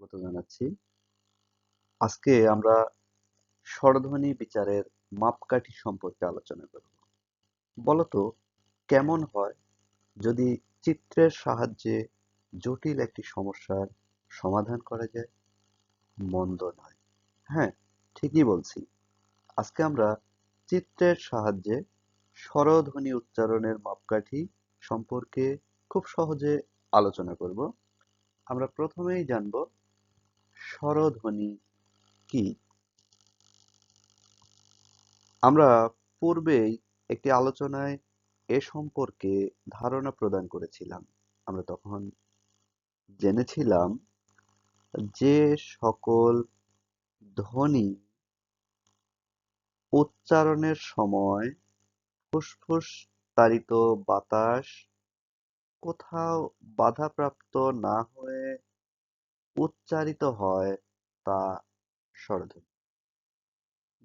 স্বাগত জানাচ্ছি। আজকে আমরা স্বরধ্বনি বিচারের মাপকাঠি সম্পর্কে আলোচনা করব। বলতো, কেমন হয় যদি চিত্রের সাহায্যে জটিল একটি সমস্যার সমাধান করা যায়? মন্দ নয়। হ্যাঁ ঠিকই বলছি। আজকে আমরা চিত্রের সাহায্যে স্বরধ্বনি উচ্চারণের মাপকাঠি সম্পর্কে খুব সহজে আলোচনা করব। আমরা প্রথমেই জানব স্বরধ্বনি কি? আমরা পূর্বেই একটি আলোচনায় এ সম্পর্কে ধারণা প্রদান করেছিলাম। আমরা তখন জেনেছিলাম যে সকল ধ্বনি উচ্চারণের সময় ফুসফুস তাড়িত বাতাস কোথাও বাধাপ্রাপ্ত না হয়ে উচ্চারিত হয় তা স্বরধ্বনি।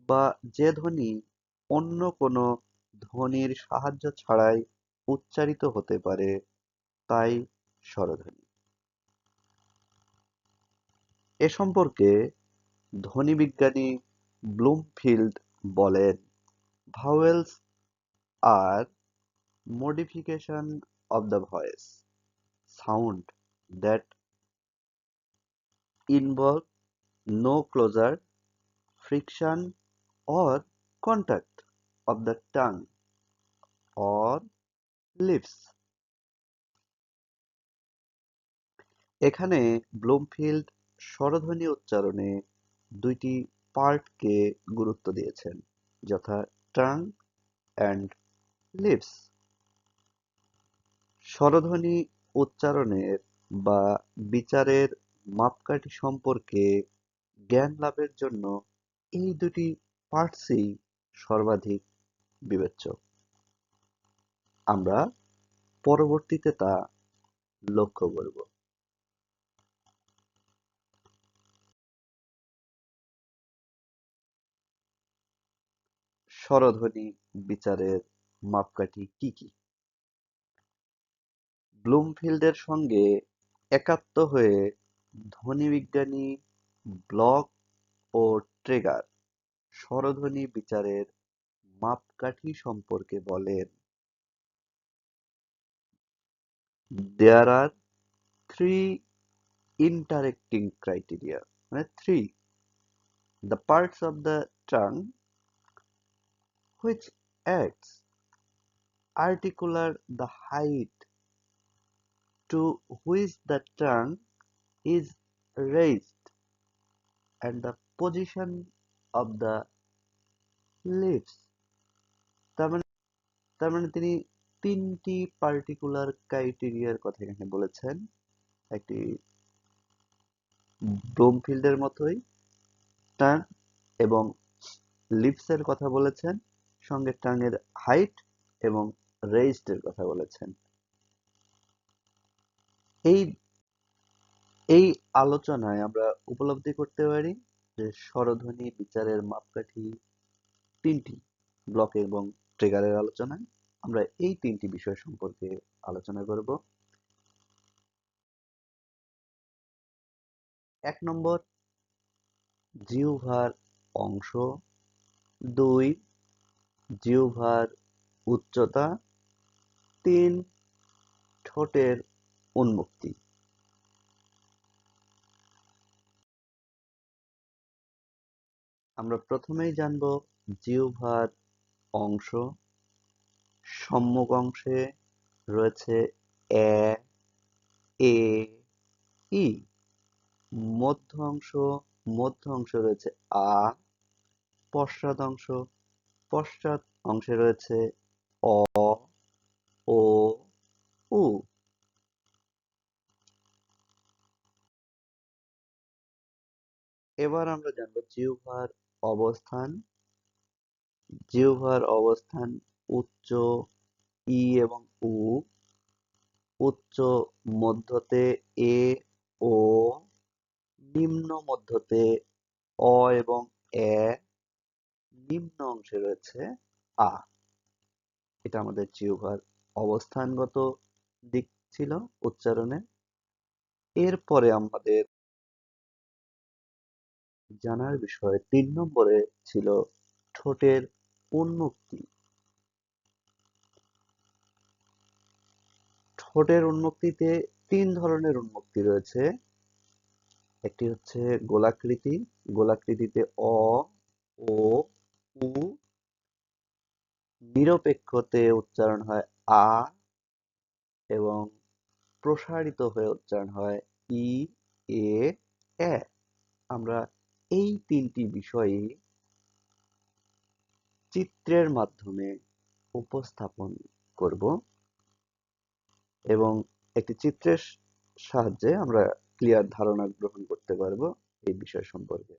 বা যে ধ্বনি অন্য কোনো ধ্বনির সাহায্য ছাড়াই উচ্চারিত হতে পারে, তাই স্বরধ্বনি। এ সম্পর্কে ধ্বনিবিজ্ঞানী ব্লুমফিল্ড বলেন, ভাওয়েলস আর modification of the voice sound that involve, no closer friction, or contact of the tongue or lips. এখানে ব্লুমফিল্ড স্বরধ্বনি উচ্চারণে দুইটি পার্টকে গুরুত্ব দিয়েছেন, যথা টাং অ্যান্ড লিপস স্বরধ্বনি উচ্চারণের বা বিচারের মাপকাঠি সম্পর্কে জ্ঞান লাভের জন্য এই দুটি পার্টসই সর্বাধিক বিবেচ্য। আমরা পরবর্তীতে তা লক্ষ্য করব। স্বরধ্বনি বিচারের মাপকাঠি কি কি? ব্লুমফিল্ডের সঙ্গে একাত্ম হয়ে ধ্বনি বিজ্ঞানী, ব্লক ও ট্রেগার স্বরধ্বনি বিচারের মাপকাঠি সম্পর্কে বলেন। There are three interacting criteria মানে three the parts of the tongue which acts articular the height to which the tongue is raised and the position of the lips তার মানে মানে তিনি তিনটি পার্টিকুলার ক্রাইটেরিয়ার কথা এখানে বলেছেন। একটি ব্রোমফিল্ডের মতোই টাং এবং লিপসের কথা বলেছেন, সঙ্গে টাঙের হাইট এবং রেইজড কথা বলেছেন। এই এই আলোচনায় আমরা উপলব্ধি করতে পারি যে স্বরধ্বনি বিচারের মাপকাঠি তিনটি ব্লক এবং ট্রিগারের আলোচনায়। আমরা এই তিনটি বিষয় সম্পর্কে আলোচনা করব। এক নম্বর, জিহ্বার অংশ। দুই, জিহ্বার উচ্চতা। তিন, ঠোঁটের উন্মুক্তি। আমরা প্রথমেই জানব জিহ্বার অংশ। সম্মুখ অংশে রয়েছে এ এ, ই। মধ্য অংশ, মধ্য অংশে রয়েছে আ। পশ্চাৎ অংশ, পশ্চাৎ অংশে রয়েছে অ, ও, উ। এবার আমরা জানব জিহ্বার অবস্থান, জিহ্বার অবস্থান, উচ্চ ই এবং উ, উচ্চ মধ্যতে এ, ও, নিম্ন মধ্যতে অ এবং এ, নিম্ন অংশে রয়েছে আ। এটা আমাদের জিহ্বার অবস্থানগত দিক ছিল উচ্চারণে। এরপরে আমাদের জানার বিষয় তিন নম্বরে ছিল ঠোঁটের উন্মুক্তি ঠোঁটের উন্মুক্তিতে তিন ধরনের উন্মুক্তি রয়েছে। একটি হচ্ছে গোলাকৃতি। গোলাকৃতিতে অ, ও, উ। নিরপেক্ষতে উচ্চারণ হয় আ এবং প্রসারিত হয়ে উচ্চারণ হয় ই এ। আমরা এই তিনটি বিষয়ে চিত্রের মাধ্যমে উপস্থাপন করব এবং একটি চিত্রের সাহায্যে আমরা ক্লিয়ার ধারণা গ্রহণ করতে পারব এই বিষয় সম্পর্কে।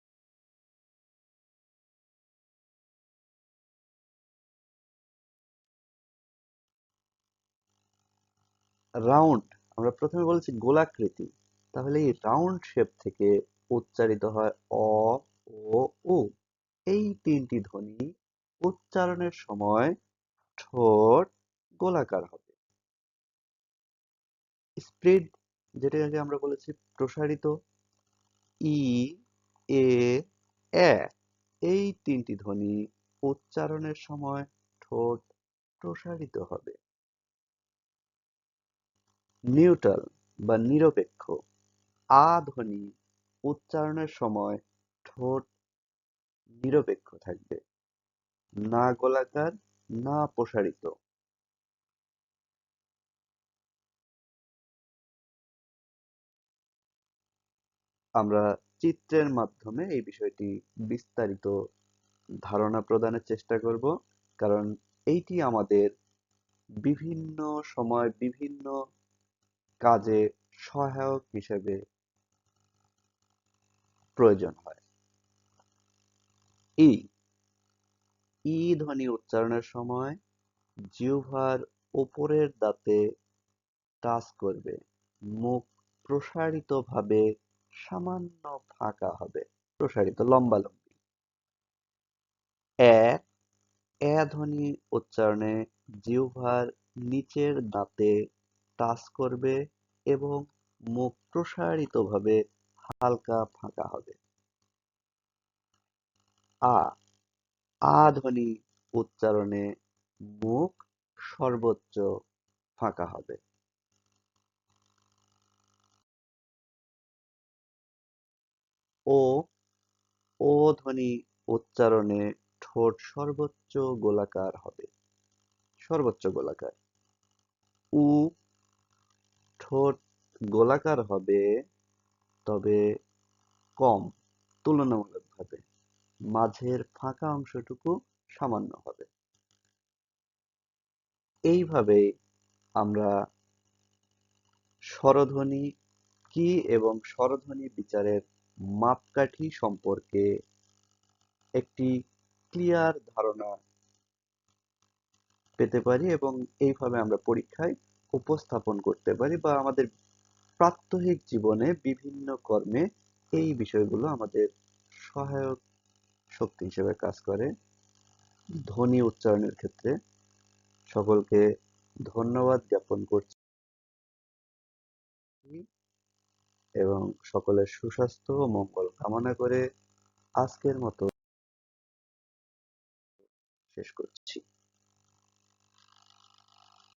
রাউন্ড, আমরা প্রথমে বলছি গোলাকৃতি। তাহলে এই রাউন্ড শেপ থেকে উচ্চারিত হয় অ, ও, উ। এই তিনটি ধ্বনি উচ্চারণের সময় ঠোঁট গোলাকার হবে। স্প্রিড, যেটাকে আমরা বলেছি, প্রসারিত। ই, এ এ। এই তিনটি ধ্বনি উচ্চারণের সময় ঠোঁট প্রসারিত হবে। নিউট্রাল বা নিরপেক্ষ। আ ধ্বনি উচ্চারণের সময় ঠোঁট নিরপেক্ষ থাকবে। না গোলাকার, না প্রসারিত। আমরা চিত্রের মাধ্যমে এই বিষয়টি বিস্তারিত ধারণা প্রদানের চেষ্টা করব, কারণ এইটি আমাদের বিভিন্ন সময় বিভিন্ন কাজে সহায়ক হিসেবে প্রয়োজন হয়। ই ই ধ্বনি উচ্চারণের সময় জিহ্বার উপরের দাঁতে টাচ করবে। মুখ প্রসারিতভাবে সামান্য ফাঁকা হবে। প্রসারিত লম্বা লম্বি এ এ ধ্বনি উচ্চারণে জিহ্বার নিচের দাঁতে টাচ করবে এবং মুখ প্রসারিতভাবে হালকা ফাঁকা হবে। আ আ ধ্বনি উচ্চারণে মুখ সর্বোচ্চ ফাঁকা হবে। ও ও ধ্বনি উচ্চারণে ঠোঁট সর্বোচ্চ গোলাকার হবে। সর্বোচ্চ গোলাকার। উ, ঠোঁট গোলাকার হবে তবে কম তুলনামূলকভাবে মাঝের ফাঁকা অংশটুকু সামান্য হবে। এইভাবে আমরা স্বরধ্বনি কি এবং স্বরধ্বনি বিচারের মাপকাঠি সম্পর্কে একটি ক্লিয়ার ধারণা পেতে পারি এবং এইভাবে আমরা পরীক্ষায় উপস্থাপন করতে পারি বা আমাদের প্রাত্যহিক জীবনে বিভিন্ন কর্মে এই বিষয়গুলো আমাদের সহায়ক শক্তি হিসেবে কাজ করে। ধ্বনি উচ্চারণের ক্ষেত্রে সকলকে ধন্যবাদ জ্ঞাপন করছি এবং সকলের সুস্বাস্থ্য ও মঙ্গল কামনা করে আজকের মতো শেষ করছি।